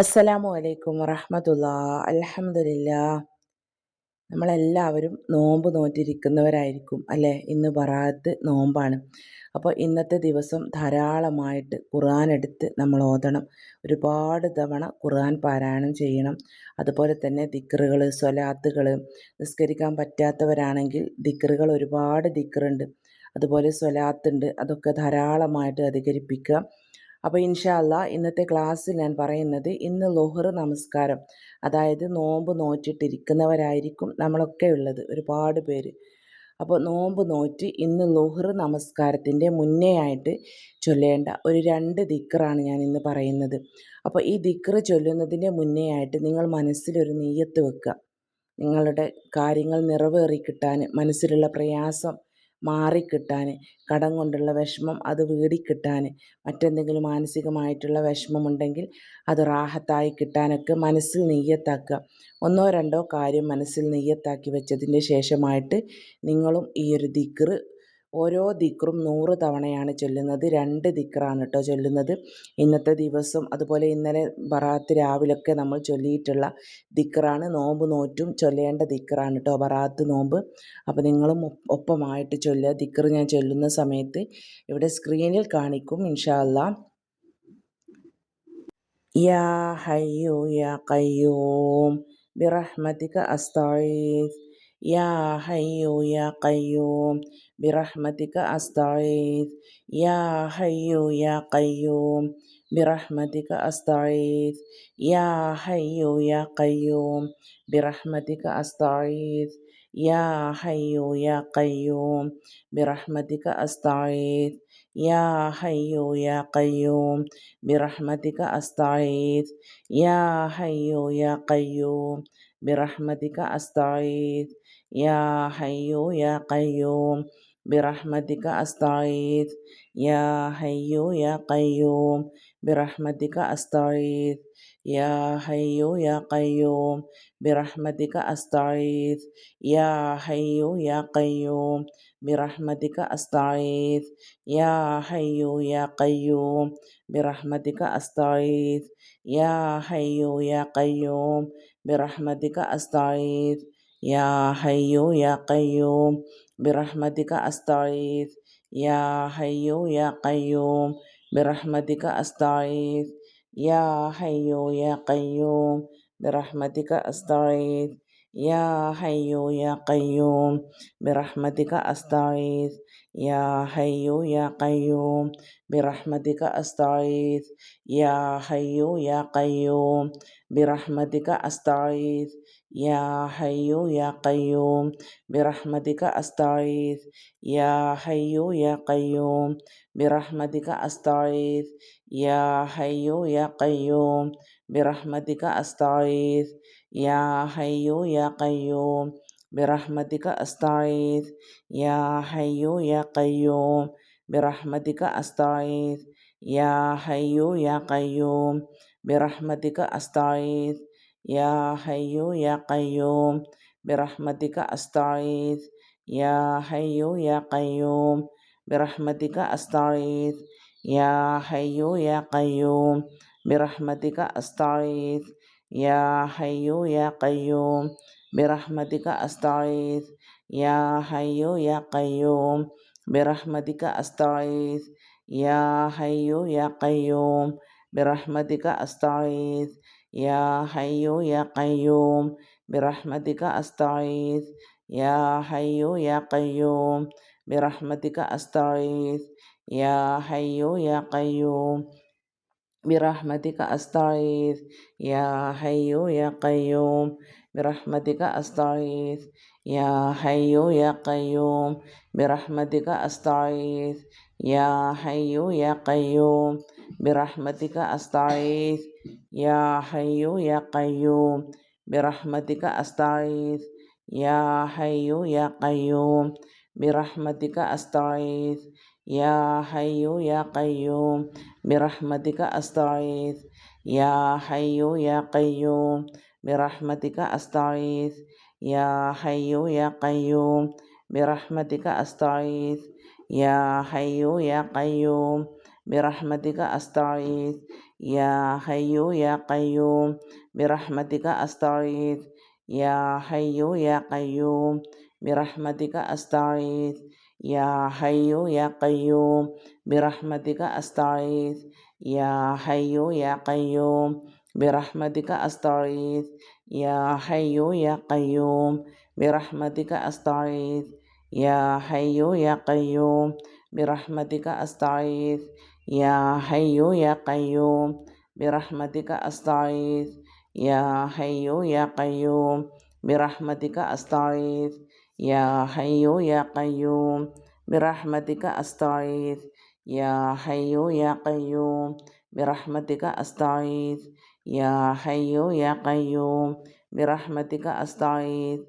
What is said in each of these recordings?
അസ്സലാമു അലൈക്കും വറഹമത്തുള്ള. അലഹമില്ല നമ്മളെല്ലാവരും നോമ്പ് നോറ്റിരിക്കുന്നവരായിരിക്കും അല്ലേ? ഇന്ന് ബറാത്ത് നോമ്പാണ്. അപ്പോൾ ഇന്നത്തെ ദിവസം ധാരാളമായിട്ട് ഖുർആൻ എടുത്ത് നമ്മൾ ഓതണം. ഒരുപാട് തവണ ഖുർആൻ പാരായണം ചെയ്യണം. അതുപോലെ തന്നെ ദിക്കറുകൾ സ്വലാത്തുകൾ നിസ്കരിക്കാൻ പറ്റാത്തവരാണെങ്കിൽ ദിക്കറുകൾ ഒരുപാട് ദിക്കറുണ്ട് അതുപോലെ സ്വലാത്തുണ്ട്. അതൊക്കെ ധാരാളമായിട്ട് അധികരിപ്പിക്കുക. അപ്പോൾ ഇൻഷാല്ല ഇന്നത്തെ ക്ലാസ്സിൽ ഞാൻ പറയുന്നത് ഇന്ന് ലൊഹർ നമസ്കാരം. അതായത് നോമ്പ് നോറ്റിട്ടിരിക്കുന്നവരായിരിക്കും നമ്മളൊക്കെ ഉള്ളത് ഒരുപാട് പേര്. അപ്പോൾ നോമ്പ് നോറ്റ് ഇന്ന് ലൊഹർ നമസ്കാരത്തിന്റെ മുന്നേ ആയിട്ട് ചൊല്ലേണ്ട ഒരു രണ്ട് ദിക്കറാണ് ഞാൻ ഇന്ന് പറയുന്നത്. അപ്പോൾ ഈ ദിക്കർ ചൊല്ലുന്നതിന്റെ മുന്നേ ആയിട്ട് നിങ്ങൾ മനസ്സിലൊരു നെയ്യത്ത് വെക്കുക. നിങ്ങളുടെ കാര്യങ്ങൾ നിറവേറി കിട്ടാൻ മനസ്സിലുള്ള പ്രയാസം മാറിക്കിട്ടാൻ കടം കൊണ്ടുള്ള വിഷമം അത് വീടിക്കിട്ടാൻ മറ്റെന്തെങ്കിലും മാനസികമായിട്ടുള്ള വിഷമമുണ്ടെങ്കിൽ അത് റാഹത്തായി കിട്ടാനൊക്കെ മനസ്സിൽ നെയ്യത്താക്കുക. ഒന്നോ രണ്ടോ കാര്യം മനസ്സിൽ നെയ്യത്താക്കി വെച്ചതിന്റെ ശേഷമായിട്ട് നിങ്ങളും ഈ ഒരു ദിക്ർ ഓരോ ദിക്റും നൂറ് തവണയാണ് ചൊല്ലുന്നത്. രണ്ട് ദിക്റാണ് കേട്ടോ ചൊല്ലുന്നത്. ഇന്നത്തെ ദിവസം അതുപോലെ ഇന്നലെ ബറാത്ത് രാവിലൊക്കെ നമ്മൾ ചൊല്ലിയിട്ടുള്ള ദിക്റാണ്. നോമ്പ് നോറ്റും ചൊല്ലേണ്ട ദിക്റാണ് കേട്ടോ ബറാത്ത് നോമ്പ്. അപ്പോൾ നിങ്ങളും ഒപ്പമായിട്ട് ചൊല്ലുക. ദിക്ർ ഞാൻ ചൊല്ലുന്ന സമയത്ത് ഇവിടെ സ്ക്രീനിൽ കാണിക്കും ഇൻഷാല്ല ഇൻഷാ ഹയ്യോ യാ ഹയ്യോ യാ കയ്യൂം birahmatika asta'id ya hayyu ya qayyum. Birahmatika asta'id ya hayyu ya qayyum. Birahmatika asta'id ya hayyu ya qayyum. Birahmatika asta'id ya hayyu ya qayyum. Birahmatika asta'id ya hayyu ya qayyum. Birahmatika asta'id ya hayyu ya qayyum. برحمتك أستعيذ يا حي يا قيوم. برحمتك أستعيذ يا حي يا قيوم. برحمتك أستعيذ يا حي يا قيوم. برحمتك أستعيذ يا حي يا قيوم. برحمتك أستعيذ يا حي يا قيوم. برحمتك أستعيذ يا حي يا قيوم. birahmatika astagith ya hayyu ya qayyum. Birahmatika astagith ya hayyu ya qayyum. Birahmatika astagith ya hayyu ya qayyum. Birahmatika astagith ya hayyu ya qayyum. Birahmatika astagith ya hayyu ya qayyum. Birahmatika astagith يا حي يا قيوم برحمتك أستعيذ يا حي يا قيوم برحمتك أستعيذ يا حي يا قيوم برحمتك أستعيذ يا حي يا قيوم برحمتك أستعيذ يا حي يا قيوم برحمتك أستعيذ يا حي يا قيوم برحمتك أستعيذ يا حي يا قيوم برحمتك أستعيذ يا حي يا قيوم برحمتك أستعيذ يا حي يا قيوم برحمتك أستعيذ يا حي يا قيوم برحمتك أستعيذ يا حي يا قيوم برحمتك أستعيذ يا حي يا قيوم برحمتك أستعيذ يا حي يا قيوم برحمتك أستعيذ يا حي يا قيوم برحمتك أستعيذ يا حي يا قيوم برحمتك أستعيذ يا حي يا قيوم برحمتك أستعيذ يا حي يا قيوم برحمتك أستعيذ يا حي يا قيوم برحمتك أستعيذ Ya Hayyu Ya Qayyum Birahmatika astaith. Ya Hayyu Ya Qayyum Birahmatika astaith. Ya Hayyu Ya Qayyum Birahmatika astaith. Ya Hayyu Ya Qayyum Birahmatika astaith. Ya Hayyu Ya Qayyum Birahmatika astaith. Ya Hayyu Ya Qayyum Birahmatika astaith. Ya Hayyu Ya Qayyum Birahmatika Astaghiith Ya Hayyu Ya Qayyum Birahmatika Astaghiith Ya Hayyu Ya Qayyum Birahmatika Astaghiith Ya Hayyu Ya Qayyum Birahmatika Astaghiith Ya Hayyu Ya Qayyum Birahmatika Astaghiith Ya Hayyu Ya Qayyum Birahmatika Astaghiith يا حي يا قيوم برحمتك أستغيث يا حي يا قيوم برحمتك أستغيث يا حي يا قيوم برحمتك أستغيث يا حي يا قيوم برحمتك أستغيث يا حي يا قيوم برحمتك أستغيث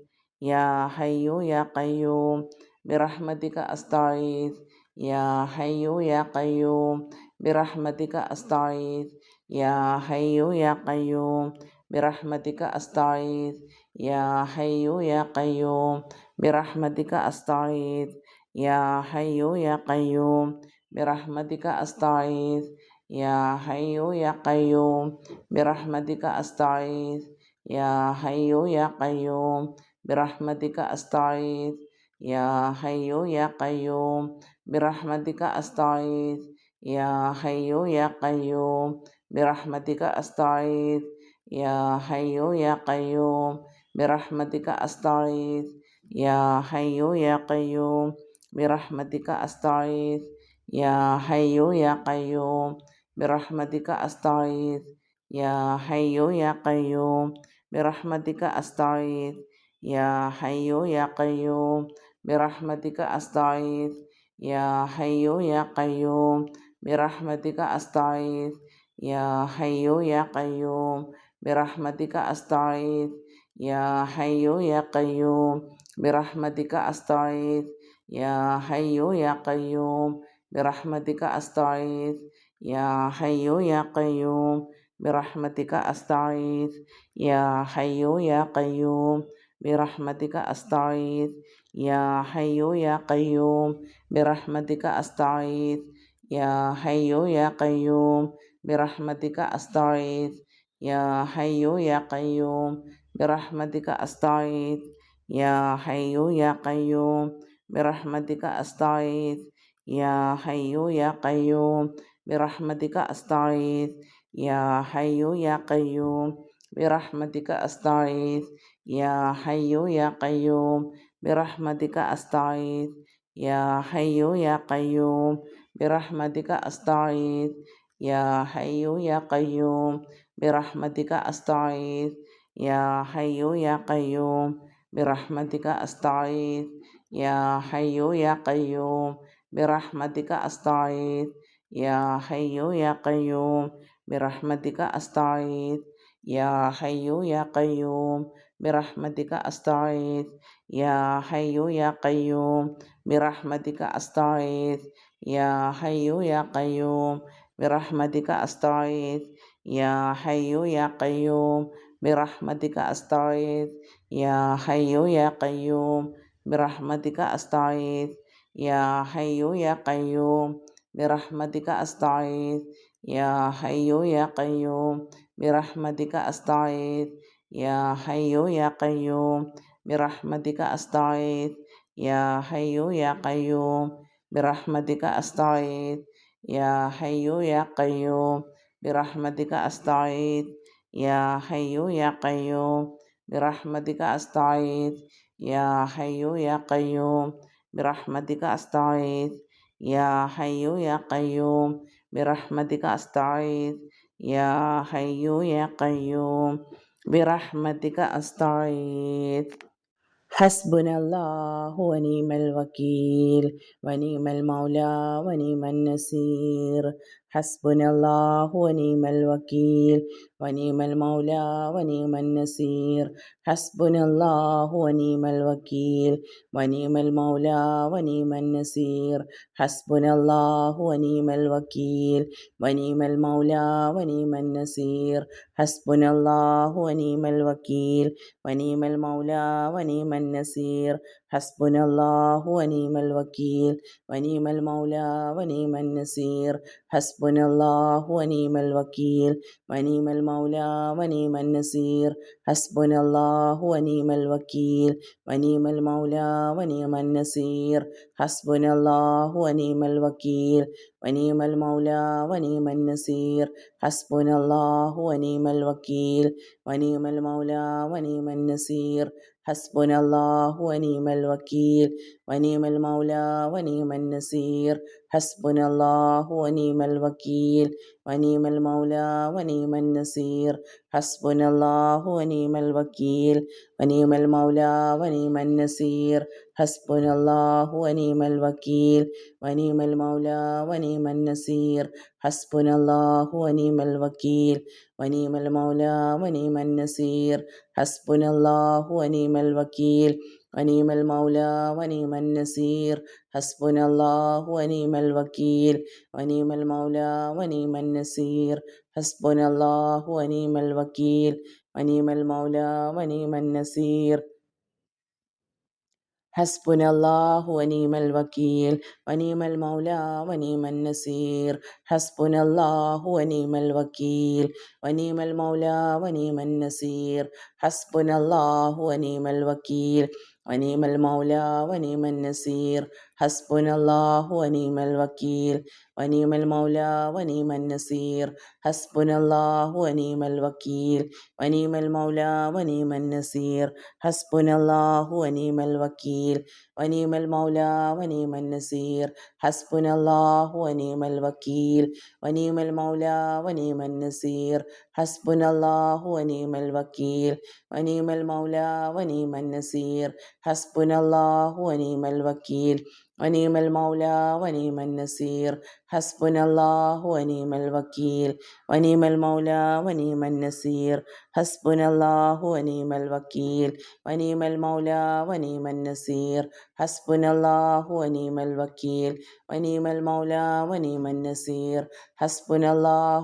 يا حي يا قيوم برحمتك أستغيث يا حي يا قيوم برحمتك أستغيث يا حي يا قيوم برحمتك أستغيث يا حي يا قيوم برحمتك أستغيث يا حي يا قيوم برحمتك أستغيث يا حي يا قيوم برحمتك أستغيث يا حي يا قيوم برحمتك أستغيث يا حي يا قيوم birahmatika asta'id. Ya hayyu ya qayyum. Birahmatika asta'id. Ya hayyu ya qayyum. Birahmatika asta'id. Ya hayyu ya qayyum. Birahmatika asta'id. Ya hayyu ya qayyum. Birahmatika asta'id. Ya hayyu ya qayyum. Birahmatika asta'id. Ya hayyu ya qayyum. Birahmatika asta'id. يا حي يا قيوم برحمتك أستغيث يا حي يا قيوم برحمتك أستغيث يا حي يا قيوم برحمتك أستغيث يا حي يا قيوم برحمتك أستغيث يا حي يا قيوم برحمتك أستغيث يا حي يا قيوم برحمتك أستغيث يا حي يا قيوم برحمتك أستغيث يا حي يا قيوم برحمتك أستغيث يا حي يا قيوم برحمتك أستغيث يا حي يا قيوم برحمتك أستغيث يا حي يا قيوم برحمتك أستغيث يا حي يا قيوم برحمتك أستغيث يا حي يا قيوم birahmatika asta'id ya hayyu ya qayyum. Birahmatika asta'id ya hayyu ya qayyum. Birahmatika asta'id ya hayyu ya qayyum. Birahmatika asta'id ya hayyu ya qayyum. Birahmatika asta'id ya hayyu ya qayyum. Birahmatika asta'id ya hayyu ya qayyum. Birahmatika astaid Ya Hayyu Ya Qayyum Birahmatika astagith Ya Hayyu Ya Qayyum Birahmatika astagith Ya Hayyu Ya Qayyum Birahmatika astagith Ya Hayyu Ya Qayyum Birahmatika astagith Ya Hayyu Ya Qayyum Birahmatika astagith Ya Hayyu Ya Qayyum Birahmatika astagith Ya Hayyu Ya Qayyum Birahmatika asta'id. Ya Hayyu Ya Qayyum. Birahmatika asta'id. Ya Hayyu Ya Qayyum. Birahmatika asta'id. Ya Hayyu Ya Qayyum. Birahmatika asta'id. Ya Hayyu Ya Qayyum. Birahmatika asta'id. Ya Hayyu Ya Qayyum. Birahmatika asta'id. Ya Hayyu Ya Qayyum. Birahmatika asta'id. ഹസ്ബുന അള്ളാഹു വനീമൽ വക്കീൽ വനീമൽ മൗല വനീമൻ നസീർ. حسبنا الله ونعم الوكيل ونعم المولى ونعم النصير. حسبنا الله ونعم الوكيل ونعم المولى ونعم النصير. حسبنا الله ونعم الوكيل ونعم المولى ونعم النصير. حسبنا الله ونعم الوكيل ونعم المولى ونعم النصير. حسبنا الله ونعم الوكيل ونعم المولى ونعم النصير. حسبنا الله ونعم الوكيل ونعم المولى ونعم النصير. حسبنا الله ونعم الوكيل ونعم المولى ونعم النصير. حسبنا الله ونعم الوكيل ونعم المولى ونعم النصير. ഹസ്ബുൻ അള്ളാഹു വനീമൽ വക്കീൽ വനീമൽ മൗല വനീമൻ നസീർ. ഹസ്ബുൻ അള്ളാഹു വനീമൽ വക്കീൽ വനീമൽ മൗല വനീമൻ Naseer. حسبنا الله ونعم الوكيل ونعم المولى ونعم النصير. حسبنا الله ونعم الوكيل ونعم المولى ونعم النصير. حسبنا الله ونعم الوكيل ونعم المولى ونعم النصير. حسبنا الله ونعم الوكيل ونعم المولى ونعم النصير. حسبنا الله ونعم الوكيل ونعم المولى ونعم النصير. حسبنا الله ونعم الوكيل ونعم المولى ونعم النصير. حسبنا الله ونعم الوكيل ونعم المولى ونعم النصير. حسبنا الله ونعم الوكيل ونعم المولى ونعم النصير. حسبنا الله ونعم الوكيل ونعم المولى ونعم النصير. حسبنا الله ونعم الوكيل ونعم المولى ونعم النصير. حسبنا الله ونعم الوكيل ونعم المولى ونعم النصير. حسبنا الله ونعم الوكيل ونعم المولى ونعم النصير. حسبنا الله ونعم الوكيل ونعم المولى ونعم النصير. حسبنا الله ونعم الوكيل ونعم المولى ونعم النصير. حسبنا الله ونعم الوكيل ونعم المولى ونعم النصير. حسبنا الله ونعم الوكيل ونعم المولى ونعم النصير. حسبنا الله ونعم الوكيل. ونعم المولى ونعم النصير. حسبنا الله ونعم الوكيل. ونعم المولى ونعم النصير. حسبنا الله ونعم الوكيل. ونعم المولى ونعم النصير حسبنا الله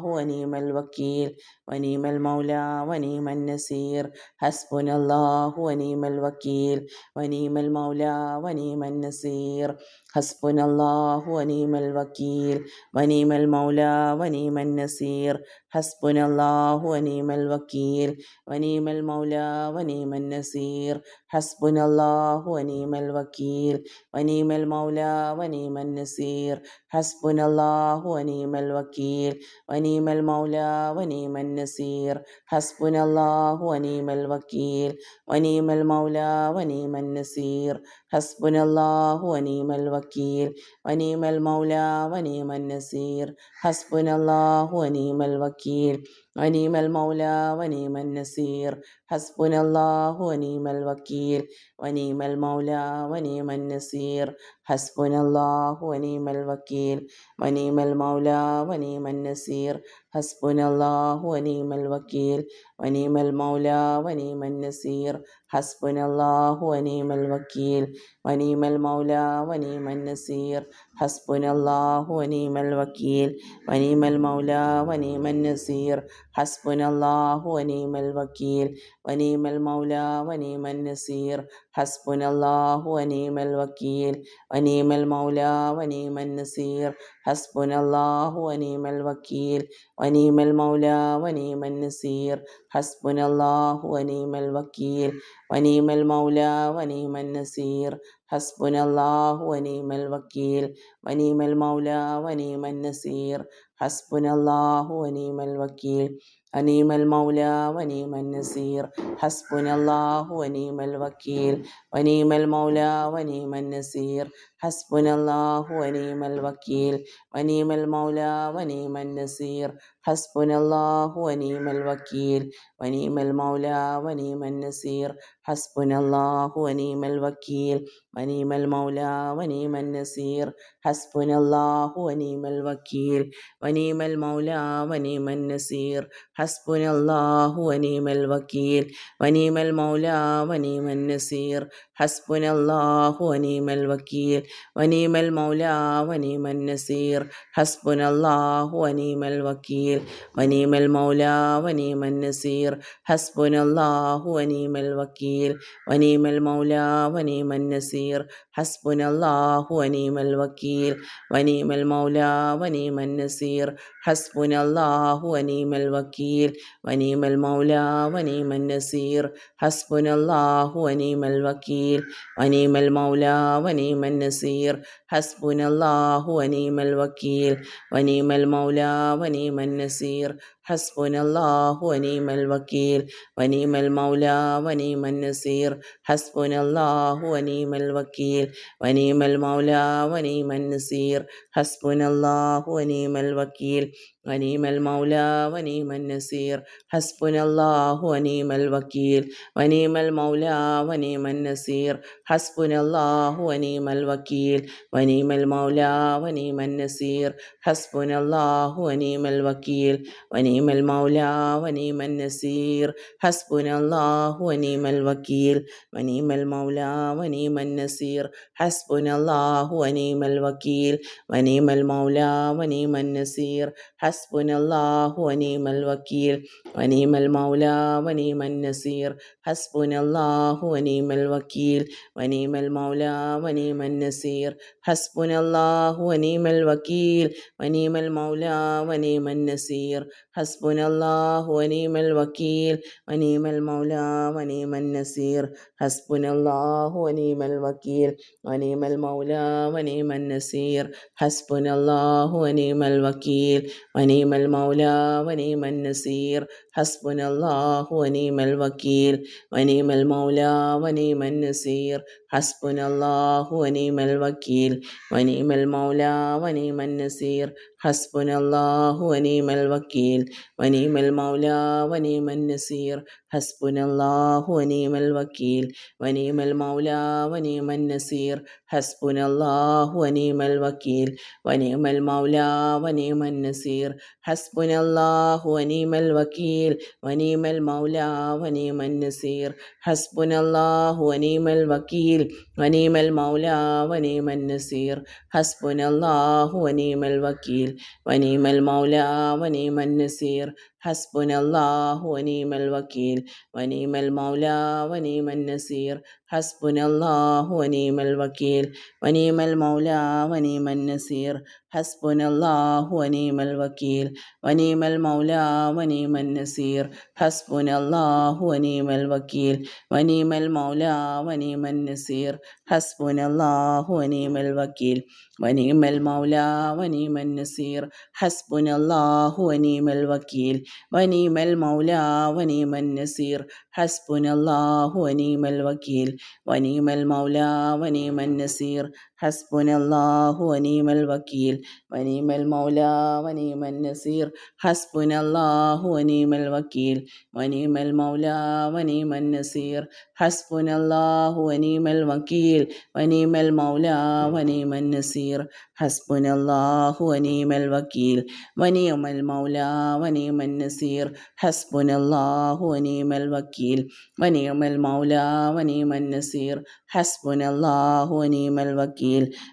ونعم الوكيل ونعم المولى ونعم النصير. حسبنا الله ونعم الوكيل ونعم المولى ونعم النصير. حسبنا الله ونعم الوكيل ونعم المولى ونعم النصير. حسبنا الله ونعم الوكيل ونعم المولى ونعم النصير. حسبنا الله ونعم الوكيل ونعم المولى ونعم النصير. حسبنا الله ونعم الوكيل. aquí ونعم المولى ونعم النصير. حسبنا الله ونعم الوكيل ونعم المولى ونعم النصير. حسبنا الله ونعم الوكيل ونعم المولى ونعم النصير. حسبنا الله ونعم الوكيل ونعم المولى ونعم النصير. حسبنا الله ونعم الوكيل ونعم المولى ونعم النصير. حسبنا الله ونعم الوكيل ونعم المولى ونعم النصير. حسبنا الله ونعم الوكيل ونعم المولى ونعم النصير. حسبنا الله ونعم الوكيل ونعم المولى ونعم النصير. حسبنا الله ونعم الوكيل ونعم المولى ونعم النصير. حسبنا الله ونعم الوكيل ونعم المولى ونعم النصير. حسبنا الله ونعم الوكيل ونعم المولى ونعم النصير. حسبنا الله ونعم الوكيل ونعم المولى ونعم النصير. حسبنا الله ونعم الوكيل ونعم المولى ونعم النصير. حسبنا الله ونعم الوكيل ونعم المولى ونعم النصير. حسبنا الله ونعم الوكيل ونعم المولى ونعم النصير. حسبنا الله ونعم الوكيل ونعم المولى ونعم النصير. حسبنا الله ونعم الوكيل ونعم المولى ونعم النصير. حسبنا الله ونعم الوكيل ونعم المولى ونعم النصير. حسبنا الله ونعم الوكيل ونعم المولى ونعم النصير. حسبنا الله ونعم الوكيل ونعم المولى ونعم النصير. حسبنا الله ونعم الوكيل ونعم المولى ونعم النصير. حسبنا الله ونعم الوكيل ونعم المولى ونعم النصير. حسبنا الله ونعم الوكيل ونعم المولى ونعم النصير. حسبنا الله ونعم الوكيل ونعم المولى ونعم النصير. حسبنا الله ونعم الوكيل ونعم المولى ونعم النصير. Naseer അള്ളാഹു വനീമൽ വക്കീൽ വനീമൽ മൗല വനീമൻ നസീർ. ഹസ്ബുനല്ലാഹു വനീമൽ വക്കീൽ വനീമൽ മൗല വനീമൻ നസീർ. ഹസ്ബുനല്ലാഹു വനീമൽ വക്കീൽ. ونيم المولى ونيم النصير. حسبنا الله ونيم الوكيل. ونيم المولى ونيم النصير. حسبنا الله ونيم الوكيل. ونيم المولى ونيم النصير. حسبنا الله ونيم الوكيل. ونيم المولى ونيم النصير. حسبنا الله ونيم الوكيل. ونيم المولى ونيم النصير. حسبنا الله ونيم الوكيل. ونيم المولى ونيم النصير. حسبنا നസീർ അള്ളാഹു വനീമൽ വക്കീൽ വനീമൽ മൗല വനീമൻ നസീർ ഹസ്ബുനല്ലാഹു വനീമൽ വക്കീൽ വനീമൽ മൗല വനീമൻ നസീർ ഹസ്ബുനല്ലാഹു വനീമൽ വക്കീൽ വനീമൽ മൗല വനീമൻ നസീർ حسبنا الله ونعم الوكيل ونعم المولى ونعم النصير. حسبنا الله ونعم الوكيل ونعم المولى ونعم النصير. حسبنا الله ونعم الوكيل ونعم المولى ونعم النصير. حسبنا الله ونعم الوكيل ونعم المولى ونعم النصير. حسبنا الله ونعم الوكيل ونعم المولى ونعم النصير. حسبنا الله ونعم الوكيل ونعم المولى ونعم النصير. حسبنا الله ونعم الوكيل ونعم المولى ونعم النصير. حسبنا الله ونعم الوكيل ونعم المولى ونعم النصير. حسبنا الله ونعم الوكيل ونعم المولى ونعم النصير. حسبنا الله ونعم الوكيل ونعم المولى ونعم النصير. حسبنا الله ونعم الوكيل ونعم المولى ونعم النصير. ഹസ്ബുനല്ലാഹു വനീമൽ വക്കീൽ വനീമൽ മൗല വനീമൻ നസീർ حسبنا الله ونعم الوكيل ونعم المولى ونعم النصير. حسبنا الله ونعم الوكيل ونعم المولى ونعم النصير. حسبنا الله ونعم الوكيل ونعم المولى ونعم النصير. حسبنا الله ونعم الوكيل ونعم المولى ونعم النصير. حسبنا الله ونعم الوكيل ونعم المولى ونعم النصير. حسبنا الله ونعم الوكيل വനീമൽ മൗല വനീമൻ നസീർ حسبنا الله ونعم الوكيل ونعم المولى ونعم النصير. حسبنا الله ونعم الوكيل ونعم المولى ونعم النصير. حسبنا الله ونعم الوكيل ونعم المولى ونعم النصير. حسبنا الله ونعم الوكيل ونعم المولى ونعم النصير. حسبنا الله ونعم الوكيل ونعم المولى ونعم النصير. ഹസ്ബുന അള്ളാഹു അനീമൽ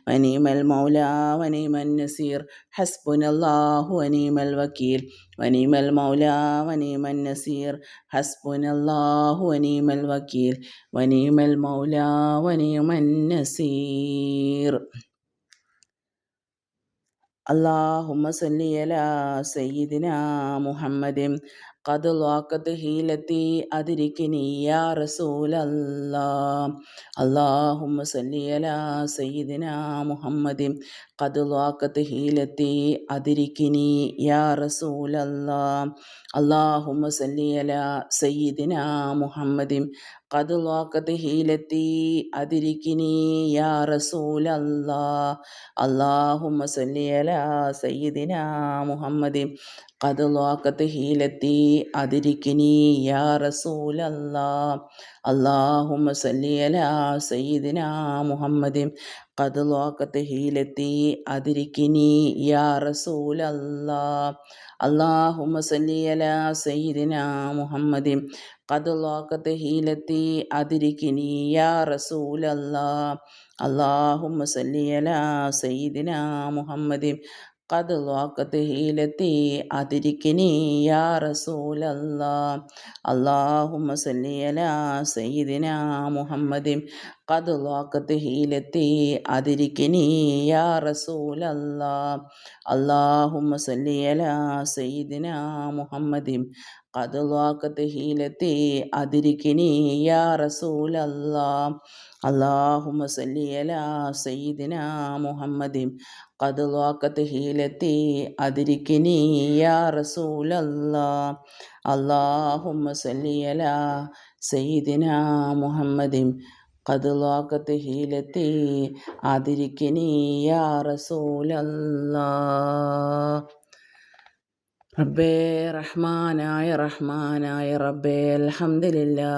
വനീമൽ മൗല വനീമൻ നസീർ. ഹസ്ബുന അള്ളാഹു അനീമൽ വനീമൽ മൗല വനീമൻ നസീർ. ഹസ്ബുന അള്ളാഹു അനീമൽ വനീമൽ മൗല വനീമൻ നസീർ. അള്ളാഹുമ്മ സല്ലിയല സയ്യിദിന മുഹമ്മദിം قد ضاقت حيلتي أدركني يا رسول الله اللهم صل على سيدنا محمد قد ضاقت حيلتي أدركني يا رسول الله اللهم صل على سيدنا محمد قد ضاقت حيلتي أدركني يا رسول الله اللهم صل على سيدنا محمد قد ضاقت حيلتي أدركني يا رسول الله اللهم صل على سيدنا محمد قد ضاقت حيلتي أدركني يا رسول الله اللهم صل على سيدنا محمد قد ضاقت حيلتي أدركني يا رسول الله اللهم صل على سيدنا محمد قد ضاقت حيلتي أدركني يا رسول الله اللهم صل على سيدنا محمد قد ضاقت حيلتي أدركني يا رسول الله اللهم صل على سيدنا محمد قد ضاقت حيلتي أدركني يا رسول الله اللهم صل على سيدنا محمد قد ضاقت حيلتي أدركني يا رسول الله اللهم صل على سيدنا محمد قد ضاقت حيلتي أدركني يا رسول الله റബ്ബേ റഹ്മാനായ റഹ്മാനായ റബ്ബേ അൽഹംദുലില്ലാ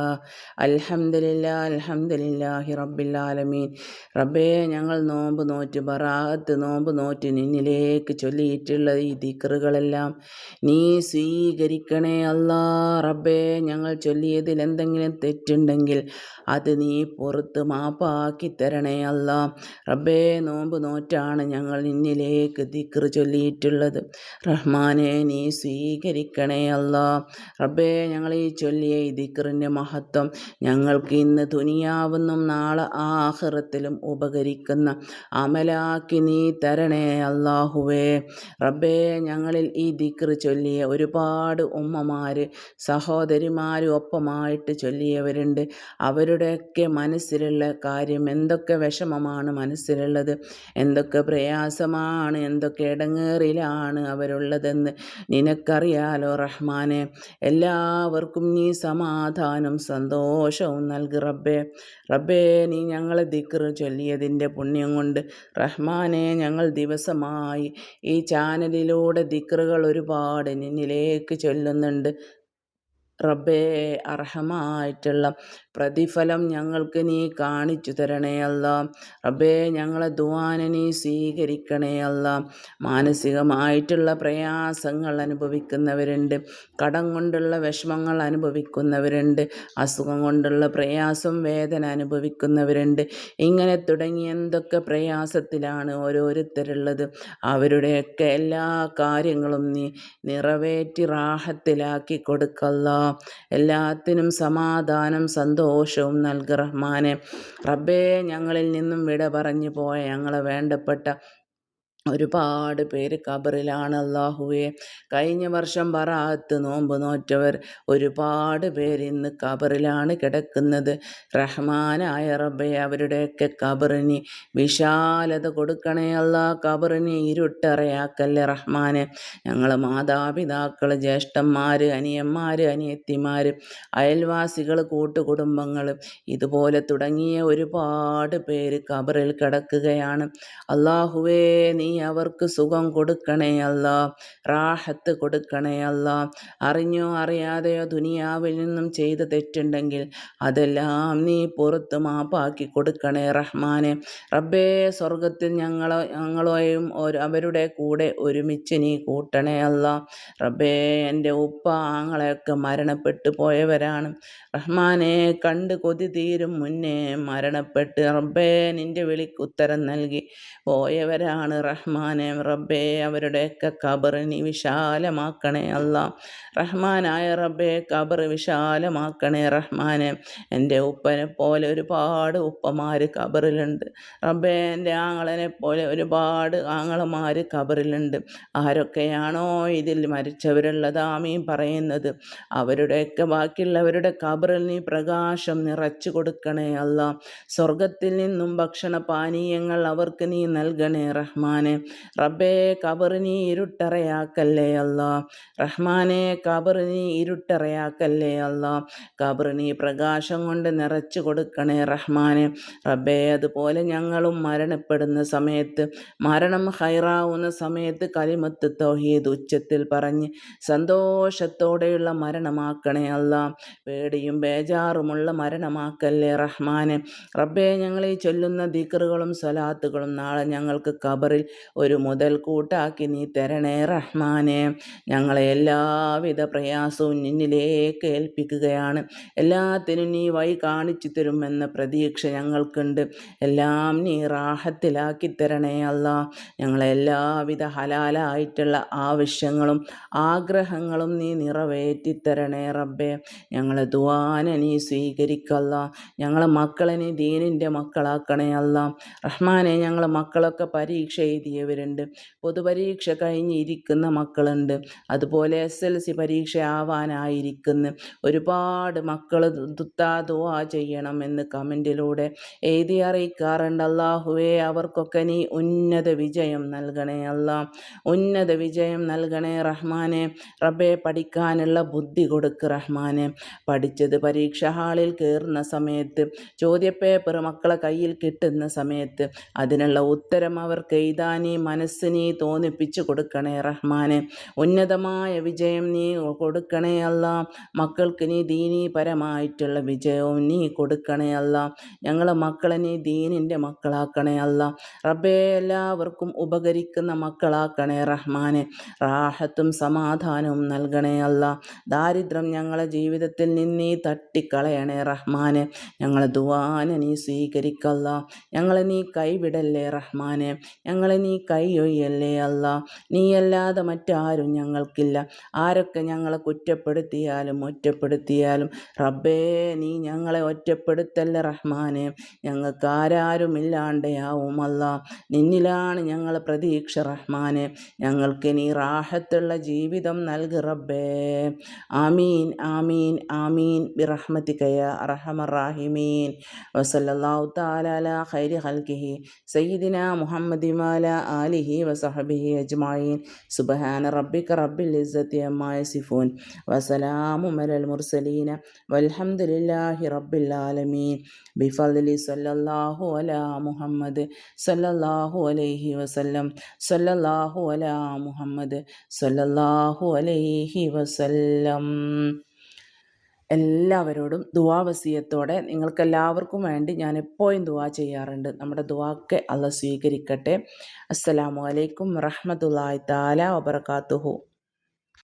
അൽഹംദുലില്ലാ അൽഹംദുലില്ലാഹി റബ്ബിൽ ആലമീൻ. റബ്ബേ ഞങ്ങൾ നോമ്പ് നോറ്റ് ബറാഹത്ത് നോമ്പ് നോറ്റ് നിന്നിലേക്ക് ചൊല്ലിയിട്ടുള്ള ഈ ദിക്റുകളെല്ലാം നീ സ്വീകരിക്കണേ അല്ലാ. റബ്ബേ ഞങ്ങൾ ചൊല്ലിയതിൽ എന്തെങ്കിലും തെറ്റുണ്ടെങ്കിൽ അത് നീ പുറത്ത് മാപ്പാക്കി തരണേ അല്ല. റബ്ബേ നോമ്പ് നോറ്റാണ് ഞങ്ങൾ നിന്നിലേക്ക് ദിക്കറ് ചൊല്ലിയിട്ടുള്ളത്. റഹ്മാനെ നീ സ്വീകരിക്കണേ അല്ല. റബ്ബേ ഞങ്ങൾ ഈ ചൊല്ലിയ ഈ ദിക്കറിന്റെ മഹത്വം ഞങ്ങൾക്ക് ഇന്ന് തുനിയാവുന്നും നാളെ ആഹ്റത്തിലും ഉപകരിക്കുന്ന അമലാക്കി നീ തരണേ അല്ലാഹുവേ. റബ്ബേ ഞങ്ങളിൽ ഈ ദിക്റ് ചൊല്ലിയ ഒരുപാട് ഉമ്മമാർ സഹോദരിമാരും ഒപ്പമായിട്ട് ചൊല്ലിയവരുണ്ട്. അവരുടെയൊക്കെ മനസ്സിലുള്ള കാര്യം എന്തൊക്കെ വിഷമമാണ് മനസ്സിലുള്ളത് എന്തൊക്കെ പ്രയാസമാണ് എന്തൊക്കെ ഇടങ്ങേറിലാണ് അവരുള്ളതെന്ന് നിനക്കറിയാലോ റഹ്മാനെ എല്ലാവർക്കും നീ സമാധാനം സന്തോഷവും നൽകി റബ്ബേ. റബ്ബേ നീ ഞങ്ങളെ ദിക്കർ ചൊല്ലിയതിന്റെ പുണ്യം കൊണ്ട് റഹ്മാനെ ഞങ്ങൾ ദിവസമായി ഈ ചാനലിലൂടെ ദിക്കറുകൾ ഒരുപാട് നിന്നിലേക്ക് ചൊല്ലുന്നുണ്ട്. റബ്ബേ അർഹമായിട്ടുള്ള പ്രതിഫലം ഞങ്ങൾക്ക് നീ കാണിച്ചു തരണേ അല്ല. റബ്ബേ ഞങ്ങളെ ദുവാനെ നീ സ്വീകരിക്കണേ അല്ല. മാനസികമായിട്ടുള്ള പ്രയാസങ്ങൾ അനുഭവിക്കുന്നവരുണ്ട്. കടം കൊണ്ടുള്ള വിഷമങ്ങൾ അനുഭവിക്കുന്നവരുണ്ട്. അസുഖം കൊണ്ടുള്ള പ്രയാസം വേദന അനുഭവിക്കുന്നവരുണ്ട്. ഇങ്ങനെ തുടങ്ങി എന്തൊക്കെ പ്രയാസത്തിലാണ് ഓരോരുത്തരുള്ളത്. അവരുടെയൊക്കെ എല്ലാ കാര്യങ്ങളും നീ നിറവേറ്റി റാഹത്തിലാക്കി കൊടുക്കല്ല. എല്ലാത്തിനും സമാധാനം സന്തോഷവും നൽകി റഹ്മാനെ. റബ്ബേ ഞങ്ങളിൽ നിന്നും വിട പറഞ്ഞു പോയ ഞങ്ങളെ വേണ്ടപ്പെട്ട ഒരുപാട് പേര് ഖബറിലാണ് അള്ളാഹുവെ കഴിഞ്ഞ വർഷം പറാത്ത് നോമ്പ് നോറ്റവർ ഒരുപാട് പേര് ഇന്ന് ഖബറിലാണ് കിടക്കുന്നത്. റഹ്മാനായ റബ്ബെ അവരുടെയൊക്കെ ഖബറിന് വിശാലത കൊടുക്കണേ അള്ളാ ഖബറിന് ഇരുട്ടറയാക്കല്ലേ റഹ്മാനെ. ഞങ്ങൾ മാതാപിതാക്കൾ ജ്യേഷ്ഠന്മാർ അനിയന്മാർ അനിയത്തിമാർ അയൽവാസികൾ കൂട്ടുകുടുംബങ്ങൾ ഇതുപോലെ തുടങ്ങിയ ഒരുപാട് പേര് ഖബറിൽ കിടക്കുകയാണ്. അള്ളാഹുവേ നീ അവർക്ക് സുഖം കൊടുക്കണേ അല്ല. റാഹത്ത് കൊടുക്കണേ അല്ല. അറിഞ്ഞോ അറിയാതെയോ ദുനിയാവിൽ നിന്നും ചെയ്ത തെറ്റുണ്ടെങ്കിൽ അതെല്ലാം നീ പുറത്ത് മാപ്പാക്കി കൊടുക്കണേ റഹ്മാനെ. റബ്ബേ സ്വർഗത്തിൽ ഞങ്ങളോ ഞങ്ങളെയും അവരുടെ കൂടെ ഒരുമിച്ച് നീ കൂട്ടണേ അല്ല. റബ്ബേ എന്റെ ഉപ്പ ആങ്ങളെയൊക്കെ മരണപ്പെട്ടു പോയവരാണ്. റഹ്മാനെ കണ്ട് കൊതി തീരും മുന്നേ മരണപ്പെട്ട് റബ്ബേ നിന്റെ വിളിക്ക് ഉത്തരം നൽകി പോയവരാണ് റഹ്മാൻ. റഹ്മാനെ റബ്ബേ അവരുടെയൊക്കെ കബർ നീ വിശാലമാക്കണേ അല്ല. റഹ്മാനായ റബ്ബേ കബർ വിശാലമാക്കണേ റഹ്മാനെ. എന്റെ ഉപ്പനെ പോലെ ഒരുപാട് ഉപ്പമാർ കബറിലുണ്ട് റബ്ബേ എന്റെ ആങ്ങളനെ പോലെ ഒരുപാട് ആങ്ങളമാർ കബറിലുണ്ട് ആരൊക്കെയാണോ ഇതിൽ മരിച്ചവരുള്ളത് ആമീൻ പറയുന്നത്. അവരുടെയൊക്കെ ബാക്കിയുള്ളവരുടെ കബറിൽ നീ പ്രകാശം നിറച്ചു കൊടുക്കണേ അല്ല. സ്വർഗത്തിൽ നിന്നും ഭക്ഷണ പാനീയങ്ങൾ അവർക്ക് നീ നൽകണേ റഹ്മാനെ റബ്ബേ കബറിനി ഇരുട്ടറയാക്കല്ലേ അല്ല. റഹ്മാനെ കബറിനി ഇരുട്ടറയാക്കല്ലേ അല്ല. കബറിനി പ്രകാശം കൊണ്ട് നിറച്ചു കൊടുക്കണേ റഹ്മാനെ. റബ്ബേ അതുപോലെ ഞങ്ങളും മരണപ്പെടുന്ന സമയത്ത് മരണം ഹൈറാവുന്ന സമയത്ത് കലിമത്ത് തൗഹീദ് ഉച്ചത്തിൽ പറഞ്ഞ് സന്തോഷത്തോടെയുള്ള മരണമാക്കണേ അല്ല. പേടിയും ബേജാറുമുള്ള മരണമാക്കല്ലേ റഹ്മാനെ. റബ്ബേ ഞങ്ങളീ ചൊല്ലുന്ന ദിക്കറുകളും സ്വലാത്തുകളും നാളെ ഞങ്ങൾക്ക് കബറിൽ ഒരു മുതൽ കൂട്ടാക്കി നീ തരണേ റഹ്മാനെ. ഞങ്ങളെ എല്ലാവിധ പ്രയാസവും നിന്നിലേക്ക് ഏൽപ്പിക്കുകയാണ്. എല്ലാത്തിനും നീ വഴി കാണിച്ചു തരുമെന്ന പ്രതീക്ഷ ഞങ്ങൾക്കുണ്ട്. എല്ലാം നീ റാഹത്തിലാക്കി തരണേ അല്ല. ഞങ്ങളെ എല്ലാവിധ ഹലാലായിട്ടുള്ള ആവശ്യങ്ങളും ആഗ്രഹങ്ങളും നീ നിറവേറ്റി തരണേ റബ്ബേ. ഞങ്ങളെ ദുവാന നീ സ്വീകരിക്കല്ല. ഞങ്ങളെ മക്കളെ നീ ദീനിന്റെ മക്കളാക്കണേ അല്ല. റഹ്മാനെ ഞങ്ങളെ മക്കളൊക്കെ പരീക്ഷ എഴുതിയവരുണ്ട്. പൊതുപരീക്ഷ കഴിഞ്ഞിരിക്കുന്ന മക്കളുണ്ട്. അതുപോലെ എസ് എൽ സി പരീക്ഷ ആവാനായിരിക്കുന്നു ഒരുപാട് മക്കൾ ദുത്താദുവാ ചെയ്യണമെന്ന് കമന്റിലൂടെ എഴുതി അറിയിക്കാറുണ്ട്. അള്ളാഹുവേ അവർക്കൊക്കെ നീ ഉന്നത വിജയം നൽകണേ അല്ല. ഉന്നത വിജയം നൽകണേ റഹ്മാനെ. റബ്ബെ പഠിക്കാനുള്ള ബുദ്ധി കൊടുക്ക് റഹ്മാനെ. പഠിച്ചത് പരീക്ഷ ഹാളിൽ കയറുന്ന സമയത്ത് ചോദ്യപേപ്പർ മക്കളെ കയ്യിൽ കിട്ടുന്ന സമയത്ത്. അതിനുള്ള ഉത്തരം അവർക്ക് എഴുതാൻ നീ മനസ്സിനെ തോന്നിപ്പിച്ചു കൊടുക്കണേ റഹ്മാനെ. ഉന്നതമായ വിജയം നീ കൊടുക്കണേ അല്ല. മക്കൾക്ക് നീ ദീനീപരമായിട്ടുള്ള വിജയവും നീ കൊടുക്കണേ അല്ല. ഞങ്ങളെ മക്കളെ നീ ദീനിന്റെ മക്കളാക്കണേ അല്ല. റബ്ബേ എല്ലാവർക്കും ഉപകരിക്കുന്ന മക്കളാക്കണേ റഹ്മാനെ. റാഹത്തും സമാധാനവും നൽകണേ അല്ല. ദാരിദ്ര്യം ഞങ്ങളെ ജീവിതത്തിൽ നിന്നീ തട്ടിക്കളയണേ റഹ്മാനെ. ഞങ്ങളെ ദുവാന നീ സ്വീകരിക്കല്ല. ഞങ്ങളെ നീ കൈവിടല്ലേ റഹ്മാനെ. ഞങ്ങളെ നീ കൈയൊയ്യല്ലേ അല്ല? നീയല്ലാതെ മറ്റാരും ഞങ്ങൾക്കില്ല. ആരൊക്കെ ഞങ്ങളെ കുറ്റപ്പെടുത്തിയാലും ഒറ്റപ്പെടുത്തിയാലും? റബ്ബേ നീ ഞങ്ങളെ ഒറ്റപ്പെടുത്തല്ലേ റഹ്മാനെ? ഞങ്ങൾക്ക് ആരാരുമില്ലാണ്ടയാവും അല്ല. നിന്നിലാണ് ഞങ്ങളെ പ്രതീക്ഷ റഹ്മാനെ. ഞങ്ങൾക്ക് നീ റാഹത്തുള്ള ജീവിതം നൽകി റബ്ബേ. ആമീൻ ആമീൻ ആമീൻ. ബിറഹ്മത്തിക്കയ അറഹമറാഹിമീൻ വസല്ലാഹു താലാല ഖൈരി ഹൽക്കിഹി സയ്യിദിന മുഹമ്മദി മാല ആലിഹി വസഹബിഹി അജ്മായിൻ സുബഹാന റബ്ബിക റബ്ബിൽ ഇസ്സത്തി അമ്മായ സിഫൂൻ വസലാമു മലൽ മുർസലീന. വൽഹംദുലില്ലാഹി റബ്ബിൽ ആലമീൻ. ബിഫലി സല്ലല്ലാഹു അലാ മുഹമ്മദ് സല്ലല്ലാഹു അലൈഹി വസല്ലം. സല്ലല്ലാഹു അലാ മുഹമ്മദ് സല്ലല്ലാഹു അലൈഹി വസല്ലം. എല്ലാവരോടും ദുവാവസിയത്തോടെ നിങ്ങൾക്കെല്ലാവർക്കും വേണ്ടി ഞാൻ എപ്പോഴും ദുവാ ചെയ്യാറുണ്ട്. നമ്മുടെ ദുവാക്കെ അല്ല സ്വീകരിക്കട്ടെ. അസ്സലാമു അലൈക്കും വറഹമത്തല്ലാ താല വബർക്കാത്തുഹു